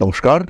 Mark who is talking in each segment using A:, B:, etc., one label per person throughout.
A: নমস্কার,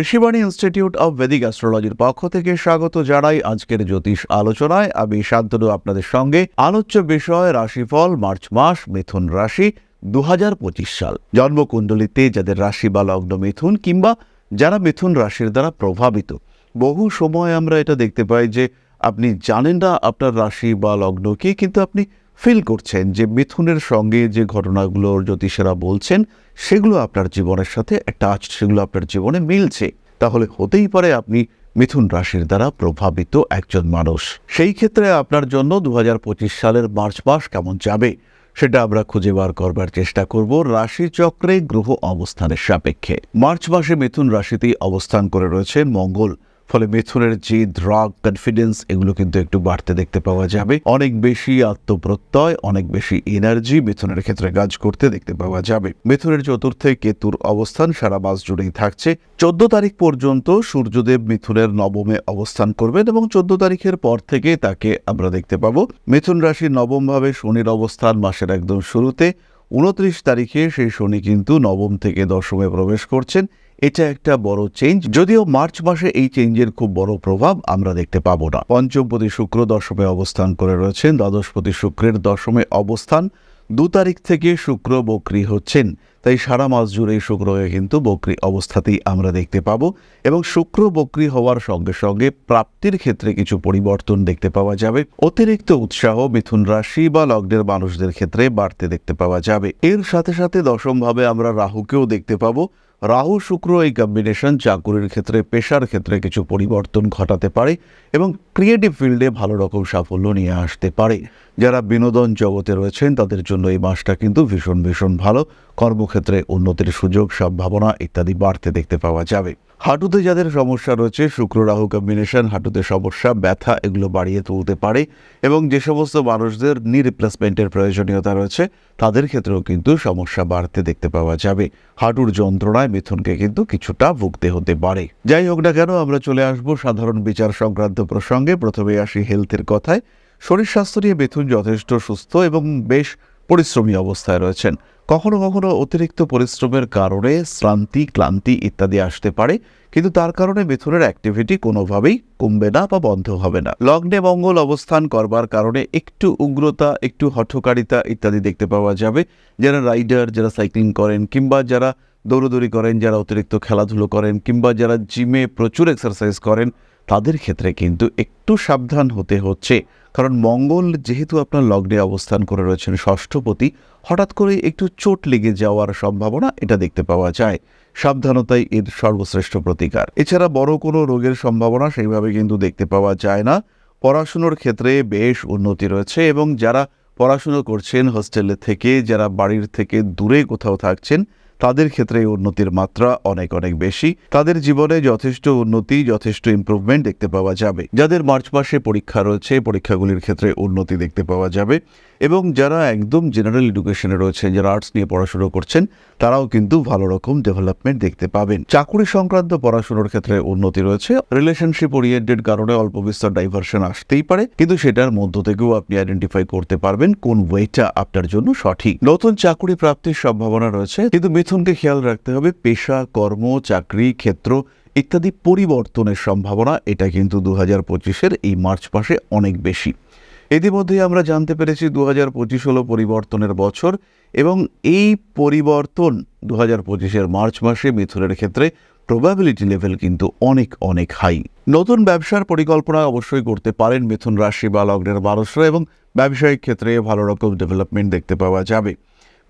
A: Rishibani institute of বেদিক অ্যাস্ট্রোলজির পক্ষ থেকে স্বাগত জানাই আজকের জ্যোতিষ আলোচনায়। আমি শান্তনু আপনাদের সঙ্গে। আলোচ্য বিষয় রাশিফল, মার্চ মাস, মিথুন রাশি দু হাজার পঁচিশ সাল। জন্মকুণ্ডলিতে যাদের রাশি বা লগ্ন মিথুন কিংবা যারা মিথুন রাশির দ্বারা প্রভাবিত। বহু সময় আমরা এটা দেখতে পাই যে আপনি জানেন না আপনার রাশি বা লগ্ন কি, কিন্তু আপনি ফিল করছেন যে মিথুনের সঙ্গে যে ঘটনাগুলো জ্যোতিষেরা বলছেন, সেগুলো আপনার জীবনের সাথে একটা সেগুলো আপনার জীবনে মিলছে। তাহলে হতেই পারে আপনি মিথুন রাশির দ্বারা প্রভাবিত একজন মানুষ। সেই ক্ষেত্রে আপনার জন্য দু হাজার পঁচিশ সালের মার্চ মাস কেমন যাবে, সেটা আমরা খুঁজে বার করবার চেষ্টা করব রাশিচক্রে গ্রহ অবস্থানের সাপেক্ষে। মার্চ মাসে মিথুন রাশিতেই অবস্থান করে রয়েছে মঙ্গল। ফলে মিথুনের যে দ্রাগ কনফিডেন্স এগুলো কিন্তু একটু বাড়তে দেখতে পাওয়া যাবে। অনেক বেশি আত্মপ্রত্যয়, অনেক বেশি এনার্জি মিথুনের ক্ষেত্রে কাজ করতে দেখতে পাওয়া যাবে। মিথুনের চতুর্থে কেতুর অবস্থান, সারা মাস জুড়েই থাকছে। চোদ্দ তারিখ পর্যন্ত সূর্যদেব মিথুনের নবমে অবস্থান করবেন এবং চোদ্দ তারিখের পর থেকে তাকে আমরা দেখতে পাবো। মিথুন রাশির নবমভাবে শনির অবস্থান মাসের একদম শুরুতে। উনত্রিশ তারিখে সেই শনি কিন্তু নবম থেকে দশমে প্রবেশ করছেন। এটা একটা বড় চেঞ্জ যদিও মার্চ মাসে এই চেঞ্জের খুব বড় প্রভাব আমরা দেখতে পাবো না। পঞ্চমপতি শুক্র দশমে অবস্থান করে রয়েছেন, দ্বাদশপতি শুক্রের দশমে অবস্থান। দু তারিখ থেকে শুক্র বক্রি হচ্ছেন, তাই সারা মাস জুড়ে শুক্রকে কিন্তু বক্রি অবস্থাতেই আমরা দেখতে পাবো। এবং শুক্র বক্রি হওয়ার সঙ্গে সঙ্গে প্রাপ্তির ক্ষেত্রে কিছু পরিবর্তন দেখতে পাওয়া যাবে। অতিরিক্ত উৎসাহ, মিথুন রাশি বা লগ্নের মানুষদের ক্ষেত্রে বাড়তে দেখতে পাওয়া যাবে। এর সাথে সাথে দশমভাবে আমরা রাহুকেও দেখতে পাবো। রাহু, শুক্র এই কম্বিনেশন চাকুরির ক্ষেত্রে, পেশার ক্ষেত্রে কিছু পরিবর্তন ঘটাতে পারে এবং ক্রিয়েটিভ ফিল্ডে ভালো রকম সাফল্য নিয়ে আসতে পারে। যারা বিনোদন জগতে রয়েছেন, তাদের জন্য এই মাসটা কিন্তু ভীষণ ভীষণ ভালো। কর্মক্ষেত্রে উন্নতির সুযোগ সম্ভাবনা ইত্যাদি বাড়তে দেখতে পাওয়া যাবে। হাঁটুতে যাদের সমস্যা রয়েছে, শুক্র, রাহু কম্বিনেশন হাঁটুতে সমস্যা, ব্যথা, এগুলো বাড়িয়ে তুলতে পারে এবং যে সমস্ত মানুষদের নি রিপ্লেসমেন্টের প্রয়োজনীয়তা রয়েছে, তাদের ক্ষেত্রেও কিন্তু সমস্যা বাড়তে দেখতে পাওয়া যাবে। হাঁটুর যন্ত্রণায় মিথুনকে কিন্তু কিছুটা ভুগতে হতে পারে। যাই হোক না কেন, আমরা চলে আসব সাধারণ বিচার সংক্রান্ত প্রসঙ্গে। প্রথমে আসি হেলথের কথায়। শরীর স্বাস্থ্য নিয়ে মিথুন যথেষ্ট সুস্থ এবং বেশ পরিশ্রমী অবস্থায় রয়েছেন। কখনো কখনো অতিরিক্ত পরিশ্রমের কারণে শ্রান্তি, ক্লান্তি ইত্যাদি আসতে পারে, কিন্তু তার কারণে মিথুনের অ্যাক্টিভিটি কোনোভাবেই কমবে না বা বন্ধ হবে না। লগ্নে মঙ্গল অবস্থান করবার কারণে একটু উগ্রতা, একটু হঠকারিতা ইত্যাদি দেখতে পাওয়া যাবে। যারা রাইডার, যারা সাইক্লিং করেন কিংবা যারা দৌড়দৌড়ি করেন, যারা অতিরিক্ত খেলাধুলো করেন কিংবা যারা জিমে প্রচুর এক্সারসাইজ করেন, তাদের ক্ষেত্রে কিন্তু একটু সাবধান হতে হচ্ছে। কারণ মঙ্গল যেহেতু আপনার লগ্নে অবস্থান করে রয়েছেন ষষ্ঠপতি, হঠাৎ করে একটু চোট লেগে যাওয়ার সম্ভাবনা এটা দেখতে পাওয়া যায়। সাবধানতাই এর সর্বশ্রেষ্ঠ প্রতিকার। এছাড়া বড় কোনো রোগের সম্ভাবনা সেইভাবে কিন্তু দেখতে পাওয়া যায় না। পড়াশুনোর ক্ষেত্রে বেশ উন্নতি রয়েছে এবং যারা পড়াশুনো করছেন, হোস্টেলে থেকে, যারা বাড়ির থেকে দূরে কোথাও থাকছেন তাদের ক্ষেত্রে উন্নতির মাত্রা অনেক অনেক বেশি। তাদের জীবনে যথেষ্ট উন্নতি, যথেষ্ট ইম্প্রুভমেন্ট দেখতে পাওয়া যাবে। যাদের মার্চ মাসে পরীক্ষা রয়েছে, পরীক্ষাগুলির ক্ষেত্রে উন্নতি দেখতে পাওয়া যাবে এবং যারা একদম জেনারেল এডুকেশনে রয়েছেন, যারা আর্টস নিয়ে পড়াশুনো করছেন, তারাও কিন্তু ভালো রকম ডেভেলপমেন্ট দেখতে পাবেন। চাকুরি সংক্রান্ত পড়াশুনোর ক্ষেত্রে উন্নতি রয়েছে। রিলেশনশিপ ওরিয়েন্টেড কারণে অল্প বিস্তর ডাইভার্সন আসতেই পারে, কিন্তু সেটার মধ্য থেকেও আপনি আইডেন্টিফাই করতে পারবেন কোন ওয়েটা আপনার জন্য সঠিক। নতুন চাকুরি প্রাপ্তির সম্ভাবনা রয়েছে, কিন্তু মিথুনকে খেয়াল রাখতে হবে। পেশা, কর্ম, চাকরি, ক্ষেত্র ইত্যাদি পরিবর্তনের সম্ভাবনা, এটা কিন্তু দু হাজার পঁচিশের এই মার্চ মাসে অনেক বেশি। ইতিমধ্যেই আমরা জানতে পেরেছি দু হাজার পঁচিশ হলো পরিবর্তনের বছর এবং এই পরিবর্তন দু হাজার পঁচিশের মার্চ মাসে মিথুনের ক্ষেত্রে প্রবাবিলিটি লেভেল কিন্তু অনেক অনেক হাই নতুন ব্যবসার পরিকল্পনা অবশ্যই করতে পারেন মিথুন রাশি বা লগ্নের মানুষরা এবং ব্যবসায়িক ক্ষেত্রে ভালো রকম ডেভেলপমেন্ট দেখতে পাওয়া যাবে।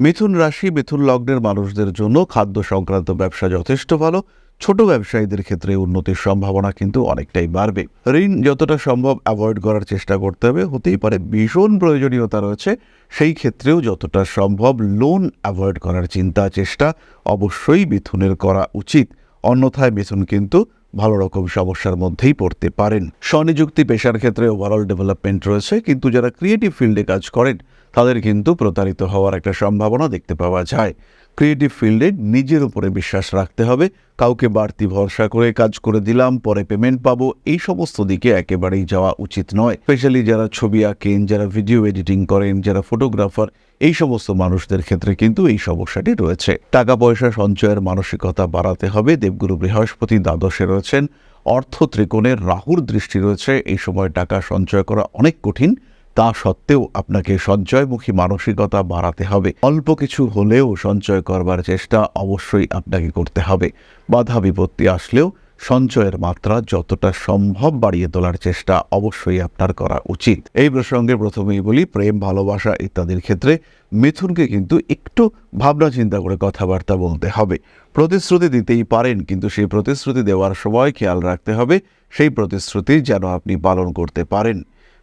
A: মিথুন রাশি, মিথুন লগ্নের মানুষদের জন্য খাদ্য সংক্রান্ত ব্যবসা যথেষ্ট ভালো। ছোট ব্যবসায়ীদের ক্ষেত্রে উন্নতির সম্ভাবনা কিন্তু অনেকটাই বাড়বে। ঋণ যতটা সম্ভব অ্যাভয়েড করার চেষ্টা করতে হবে। হতেই পারে ভীষণ প্রয়োজনীয়তা রয়েছে। সেই ক্ষেত্রেও যতটা সম্ভব লোন অ্যাভয়েড করার চিন্তা, চেষ্টা অবশ্যই মিথুনের করা উচিত। অন্যথায় মিথুন কিন্তু ভালো রকম সমস্যার মধ্যেই পড়তে পারেন। স্বনিযুক্তি পেশার ক্ষেত্রে ওভারঅল ডেভেলপমেন্ট রয়েছে, কিন্তু যারা ক্রিয়েটিভ ফিল্ডে কাজ করেন, তাদের কিন্তু প্রতারিত হওয়ার একটা সম্ভাবনা দেখতে পাওয়া যায়। ক্রিয়েটিভ ফিল্ডে নিজের উপরে বিশ্বাস রাখতে হবে। কাউকে বাড়তি ভরসা করে কাজ করে দিলাম, পরে পেমেন্ট পাবো, এই সমস্ত দিকে একেবারেই যাওয়া উচিত নয়। স্পেশালি যারা ছবি আঁকেন, যারা ভিডিও এডিটিং করেন, যারা ফটোগ্রাফার, এই সমস্ত মানুষদের ক্ষেত্রে কিন্তু এই সমস্যাটি রয়েছে। টাকা পয়সা সঞ্চয়ের মানসিকতা বাড়াতে হবে। দেবগুরু বৃহস্পতি দ্বাদশে রয়েছেন। অর্থ ত্রিকোণের রাহুর দৃষ্টি রয়েছে। এই সময় টাকা সঞ্চয় করা অনেক কঠিন। তা সত্ত্বেও আপনাকে সঞ্চয়মুখী মানসিকতা বাড়াতে হবে। অল্প কিছু হলেও সঞ্চয় করবার চেষ্টা অবশ্যই আপনাকে করতে হবে। বাধা বিপত্তি আসলেও সঞ্চয়ের মাত্রা যতটা সম্ভব বাড়িয়ে তোলার চেষ্টা অবশ্যই আপনার করা উচিত। এই প্রসঙ্গে প্রথমেই বলি, প্রেম, ভালোবাসা ইত্যাদির ক্ষেত্রে মিথুনকে কিন্তু একটু ভাবনা চিন্তা করে কথাবার্তা বলতে হবে। প্রতিশ্রুতি দিতেই পারেন, কিন্তু সেই প্রতিশ্রুতি দেওয়ার সময় খেয়াল রাখতে হবে, সেই প্রতিশ্রুতি যেন আপনি পালন করতে পারেন।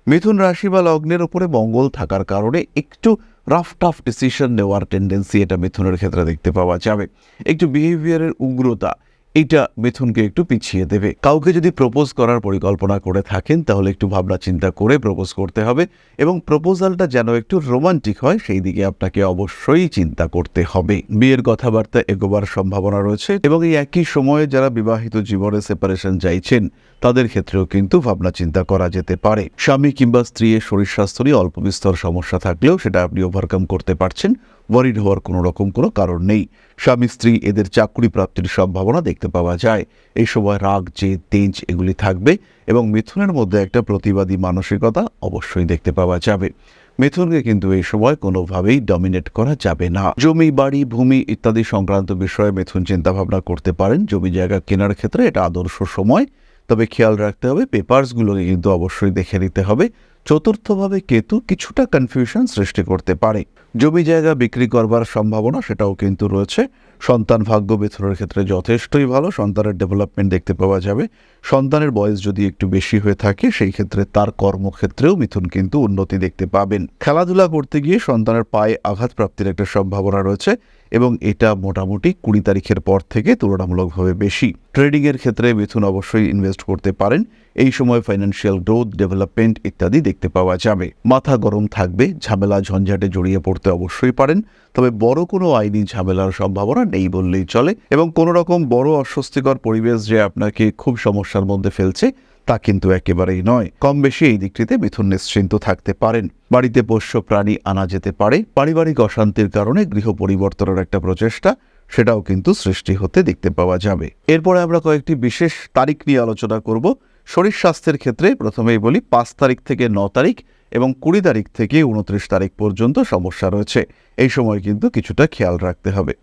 A: মিথুন রাশি বা লগ্নের উপরে মঙ্গল থাকার কারণে একটু রাফ টাফ ডিসিশন নেওয়ার টেন্ডেন্সি এটা মিথুনের ক্ষেত্রে দেখতে পাওয়া যাবে। একটু বিহেভিয়ারের উগ্রতা এটা মিথুনকে একটু পিছিয়ে দেবে। কাউকে যদি প্রপোজ করার পরিকল্পনা করে থাকেন, তাহলে একটু ভাবনা চিন্তা করে প্রপোজ করতে হবে এবং প্রপোজালটা যেন একটু রোমান্টিক হয়, সেই দিকে আপনাকে অবশ্যই চিন্তা করতে হবে। বিয়ের কথাবার্তা এগোবার সম্ভাবনা রয়েছে এবং এই একই সময়ে যারা বিবাহিত জীবনে সেপারেশন চাইছেন, তাদের ক্ষেত্রেও কিন্তু ভাবনা চিন্তা করা যেতে পারে। স্বামী কিংবা স্ত্রীর শরীর স্বাস্থ্য নিয়ে অল্প বিস্তর সমস্যা থাকলেও সেটা আপনি ওভারকাম করতে পারছেন। ওয়ারিড হওয়ার কোনো রকম কোনো কারণ নেই। স্বামী, স্ত্রী এদের চাকরি প্রাপ্তির সম্ভাবনা দেখতে পাওয়া যায়। এই সময় রাগ যে তেজ এগুলি থাকবে এবং মিথুনের মধ্যে একটা প্রতিবাদী মানসিকতা অবশ্যই দেখতে পাওয়া যাবে। মিথুনকে কিন্তু এই সময় কোনোভাবেই ডমিনেট করা যাবে না। জমি, বাড়ি, ভূমি ইত্যাদি সংক্রান্ত বিষয়ে মিথুন চিন্তাভাবনা করতে পারেন। জমি জায়গা কেনার ক্ষেত্রে এটা আদর্শ সময়। তবে খেয়াল রাখতে হবে, পেপারসগুলোকে কিন্তু অবশ্যই দেখে নিতে হবে। চতুর্থভাবে কেতু কিছুটা কনফিউশন সৃষ্টি করতে পারে। জমি জায়গা বিক্রি করবার সম্ভাবনা সেটাও কিন্তু রয়েছে। সন্তান ভাগ্য বেথনের ক্ষেত্রে যথেষ্টই ভালো, সন্তানের ডেভেলপমেন্ট দেখতে পাওয়া যাবে। সন্তানের বয়স যদি একটু বেশি হয়ে থাকে, সেই ক্ষেত্রে তার কর্মক্ষেত্রেও মিথুন কিন্তু উন্নতি দেখতে পাবেন। খেলাধুলা করতে গিয়ে সন্তানের পায়ে আঘাত প্রাপ্তির একটা সম্ভাবনা রয়েছে এবং এটা মোটামুটি কুড়ি তারিখের পর থেকে তুলনামূলকভাবে বেশি। ট্রেডিংয়ের ক্ষেত্রে মিথুন অবশ্যই ইনভেস্ট করতে পারেন। এই সময় ফাইন্যান্সিয়াল গ্রোথ ডেভেলপমেন্ট ইত্যাদি দেখতে পাওয়া যাবে। মাথা গরম থাকবে, ঝামেলা ঝঞ্ঝাটে জড়িয়ে পড়তে অবশ্যই পারেন। তবে বড় কোনো আইনি ঝামেলার সম্ভাবনা নেই বললেই চলে এবং কোনো রকম বড় অস্বস্তিকর পরিবেশ যে আপনাকে খুব সমস্যার মধ্যে ফেলছে, তা কিন্তু একেবারেই নয়। কম বেশি এই দিকটিতে মিথুন নিশ্চিন্ত থাকতে পারেন। বাড়িতে পোষ্য প্রাণী আনা যেতে পারে। পারিবারিক অশান্তির কারণে গৃহ পরিবর্তনের একটা প্রচেষ্টা, সেটাও কিন্তু সৃষ্টি হতে দেখতে পাওয়া যাবে। এরপরে আমরা কয়েকটি বিশেষ তারিখ নিয়ে আলোচনা করব। শরীর স্বাস্থ্যের ক্ষেত্রে প্রথমেই বলি পাঁচ তারিখ থেকে ন তারিখ এবং কুড়ি তারিখ থেকে উনত্রিশ তারিখ পর্যন্ত সমস্যা রয়েছে। এই সময় কিন্তু কিছুটা খেয়াল রাখতে হবে।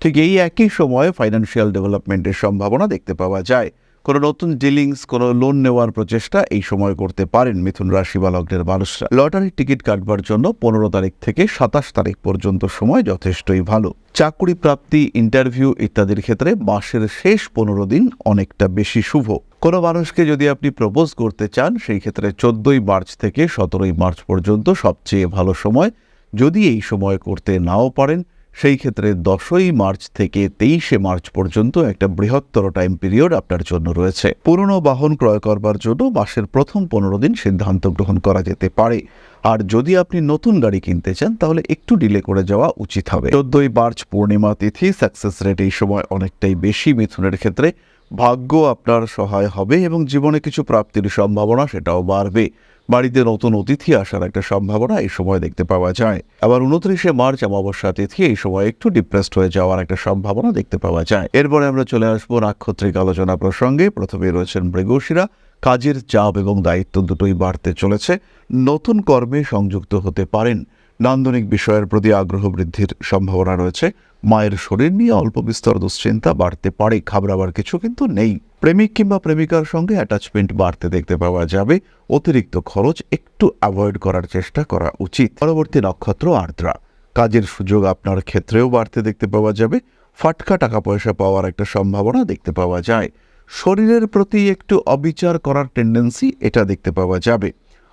A: ঠিক এই একই সময়ে ফাইন্যান্সিয়াল ডেভেলপমেন্টের সম্ভাবনা দেখতে পাওয়া যায়। কোনো নতুন ডিলিংস, কোনো লোন নেওয়ার প্রচেষ্টা এই সময় করতে পারেন মিথুন রাশি বা লগ্নের মানুষরা। লটারির টিকিট কাটবার জন্য পনেরো তারিখ থেকে সাতাশ তারিখ পর্যন্ত সময় যথেষ্টই ভালো। চাকরি প্রাপ্তি, ইন্টারভিউ ইত্যাদির ক্ষেত্রে মাসের শেষ পনেরো দিন অনেকটা বেশি শুভ। কোনো মানুষকে যদি আপনি প্রপোজ করতে চান, সেই ক্ষেত্রে চোদ্দই মার্চ থেকে সতেরোই মার্চ পর্যন্ত সবচেয়ে ভালো সময়। যদি এই সময় করতে নাও পারেন সেই ক্ষেত্রে দশই মার্চ থেকে তেইশে মার্চ পর্যন্ত একটা বৃহত্তর টাইম পিরিয়ড আপনার জন্য রয়েছে। পুরনো বাহন ক্রয় করবার জন্য মাসের প্রথম পনেরো দিন সিদ্ধান্ত গ্রহণ করা যেতে পারে। আর যদি আপনি নতুন গাড়ি কিনতে চান, তাহলে একটু ডিলে করে যাওয়া উচিত হবে। চোদ্দই মার্চ পূর্ণিমা তিথি সাকসেস রেট এই সময় অনেকটাই বেশি। মিথুনের ক্ষেত্রে ভাগ্য আপনার সহায় হবে এবং জীবনে কিছু প্রাপ্তির সম্ভাবনা সেটাও বাড়বে। বাড়িতে নতুন অতিথি আসার একটা সম্ভাবনা এই সময় দেখতে পাওয়া যায়। আবার উনত্রিশে মার্চ অমাবস্যা তিথি এই সময় একটু ডিপ্রেসড হয়ে যাওয়ার একটা সম্ভাবনা দেখতে পাওয়া যায়। এরপরে আমরা চলে আসব নাক্ষত্রিক আলোচনা প্রসঙ্গে। প্রথমে রয়েছেন মৃগশিরা। কাজের চাপ এবং দায়িত্ব দুটোই বাড়তে চলেছে। নতুন কর্মে সংযুক্ত হতে পারেন। নান্দনিক বিষয়ের প্রতি আগ্রহ বৃদ্ধির সম্ভাবনা রয়েছে। মায়ের শরীর নিয়ে অল্প বিস্তর দুশ্চিন্তা, বাড়তে পারে ঘাবড়াবার কিছু কিন্তু নেই। প্রেমিক কিংবা প্রেমিকার সঙ্গে অ্যাটাচমেন্ট বাড়তে দেখতে পাওয়া যাবে। অতিরিক্ত খরচ একটু অ্যাভয়েড করার চেষ্টা করা উচিত। পরবর্তী নক্ষত্র আর্দ্রা। কাজের সুযোগ আপনার ক্ষেত্রেও বাড়তে দেখতে পাওয়া যাবে। ফাটকা টাকা পয়সা পাওয়ার একটা সম্ভাবনা দেখতে পাওয়া যায়। শরীরের প্রতি একটু অবিচার করার টেন্ডেন্সি এটা দেখতে পাওয়া যাবে।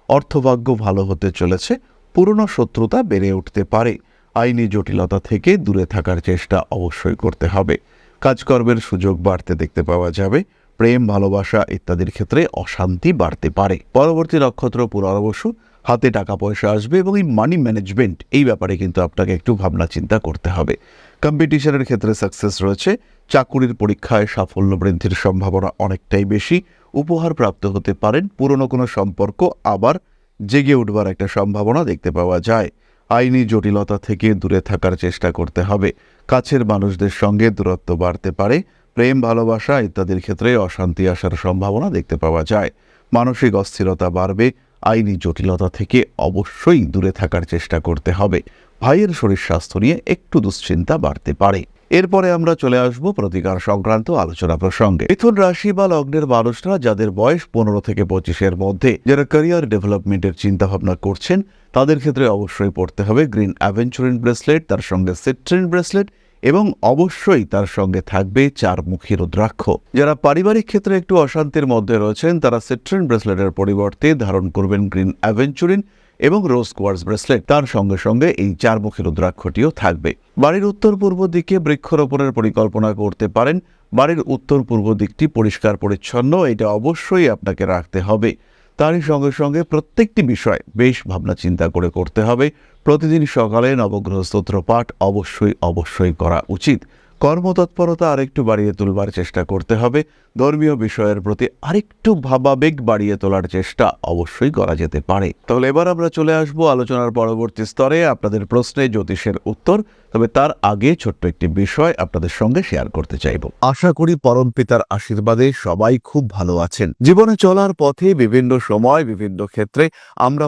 A: অর্থভাগ্য ভালো হতে চলেছে। পুরনো শত্রুতা বেড়ে উঠতে পারে। আইনি জটিলতা থেকে দূরে থাকার চেষ্টা অবশ্যই করতে হবে। কাজকর্মের সুযোগ বাড়তে দেখতে পাওয়া যাবে। প্রেম, ভালোবাসা ইত্যাদির ক্ষেত্রে অশান্তি বাড়তে পারে। পরবর্তী নক্ষত্র পুনর্বসু হাতে টাকা পয়সা আসবে এবং এই মানি ম্যানেজমেন্ট এই ব্যাপারে কিন্তু আপনাকে একটু ভাবনা চিন্তা করতে হবে।
B: কম্পিটিশনের ক্ষেত্রে সাকসেস রয়েছে। চাকুরির পরীক্ষায় সাফল্য বৃদ্ধির সম্ভাবনা অনেকটাই বেশি। উপহার প্রাপ্ত হতে পারেন। পুরনো কোনো সম্পর্ক আবার জেগে উঠবার একটা সম্ভাবনা দেখতে পাওয়া যায়। আইনি জটিলতা থেকে দূরে থাকার চেষ্টা করতে হবে। কাছের মানুষদের সঙ্গে দূরত্ব বাড়তে পারে। প্রেম, ভালোবাসা ইত্যাদির ক্ষেত্রে অশান্তি আসার সম্ভাবনা দেখতে পাওয়া যায়। মানসিক অস্থিরতা বাড়বে। আইনি জটিলতা থেকে অবশ্যই দূরে থাকার চেষ্টা করতে হবে। ভাইয়ের শরীর স্বাস্থ্য নিয়ে একটু দুশ্চিন্তা বাড়তে পারে। এরপরে আমরা চলে আসব প্রতিকার সংক্রান্ত আলোচনা প্রসঙ্গে। মিথুন রাশি বা লগ্নের মানুষরা যাদের বয়স পনেরো থেকে পঁচিশের মধ্যে, যারা ক্যারিয়ার ডেভেলপমেন্টের চিন্তা ভাবনা করছেন, তাদের ক্ষেত্রে অবশ্যই পড়তে হবে গ্রিন অ্যাভেঞ্চুরিন ব্রেসলেট তার সঙ্গে সিট্রিন ব্রেসলেট এবং অবশ্যই তার সঙ্গে থাকবে চার চারমুখী রুদ্রাক্ষ। যারা পারিবারিক ক্ষেত্রে একটু অশান্তির মধ্যে রয়েছেন, তারা সিট্রিন ব্রেসলেটের পরিবর্তে ধারণ করবেন গ্রিন অ্যাভেঞ্চুরিন এবং রোজ কোয়ার্স ব্রেসলেট। তার সঙ্গে সঙ্গে এই চার চারমুখী রুদ্রাক্ষটিও থাকবে। বাড়ির উত্তর পূর্ব দিকে বৃক্ষরোপণের পরিকল্পনা করতে পারেন। বাড়ির উত্তর পূর্ব দিকটি পরিষ্কার পরিচ্ছন্ন, এটা অবশ্যই আপনাকে রাখতে হবে। তারই সঙ্গে সঙ্গে প্রত্যেকটি বিষয় বেশ ভাবনা চিন্তা করে করতে হবে। প্রতিদিন সকালে নবগ্রহ স্তোত্র পাঠ অবশ্যই অবশ্যই করা উচিত। কর্মতৎপরতা আরেকটু বাড়িয়ে তুলবার চেষ্টা করতে হবে। ধর্মীয় বিষয়ের প্রতি আরেকটু ভাবাবেগ বাড়িয়ে তোলার চেষ্টা অবশ্যই করা যেতে পারে। তাহলে এবার আমরা চলে আসব আলোচনার পরবর্তী স্তরে আপনাদের প্রশ্নে জ্যোতিষের উত্তর। তবে তার আগে ছোট্ট একটি বিষয় আপনাদের সঙ্গে শেয়ার করতে চাইব। আশা করি পরম পিতার আশীর্বাদে সবাই খুব ভালো আছেন। জীবনে চলার পথে বিভিন্ন সময়, বিভিন্ন ক্ষেত্রে আমরা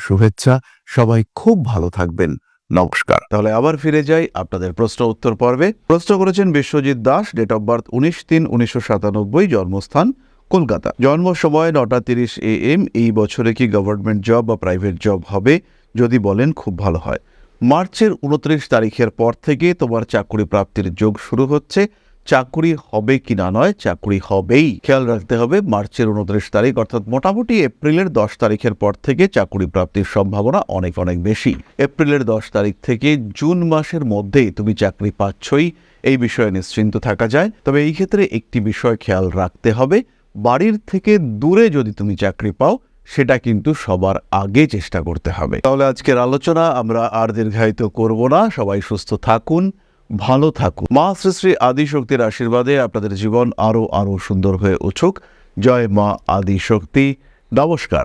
B: শুভেচ্ছা। সবাই খুব ভালো থাকবেন। নমস্কার।
A: তাহলে আবার ফিরে যাই আপনাদের প্রশ্ন উত্তর পর্বে। প্রশ্ন করেছেন Biswajit Das date of birth উনিশ তিন উনিশশো সাতানব্বই, জন্মস্থান কলকাতা। জন্ম সময় নটা তিরিশ এ এম এই বছরে কি গভর্নমেন্ট জব বা প্রাইভেট জব হবে? যদি বলেন, খুব ভালো হয়। মার্চের উনত্রিশ তারিখের পর থেকে তোমার চাকরি প্রাপ্তির যোগ শুরু হচ্ছে। চাকরি হবে কি না নয়, চাকরি হবেই। খেয়াল রাখতে হবে, মার্চের উনত্রিশ তারিখ, অর্থাৎ মোটামুটি এপ্রিলের দশ তারিখের পর থেকে চাকরি প্রাপ্তির সম্ভাবনা অনেক অনেক বেশি। এপ্রিলের দশ তারিখ থেকে জুন মাসের মধ্যেই তুমি চাকরি পাচ্ছই, এই বিষয়ে নিশ্চিন্ত থাকা যায়। তবে এই ক্ষেত্রে একটি বিষয় খেয়াল রাখতে হবে, বাড়ির থেকে দূরে যদি তুমি চাকরি পাও, সেটা কিন্তু সবার আগে চেষ্টা করতে হবে। তাহলে আজকের আলোচনা আমরা আর দীর্ঘায়িত করব না। সবাই সুস্থ থাকুন। ভালো থাকুন। মা শ্রী শ্রী আদিশক্তির আশীর্বাদে আপনাদের জীবন আরও আরও সুন্দর হয়ে উঠুক। জয় মা আদিশক্তি। নমস্কার।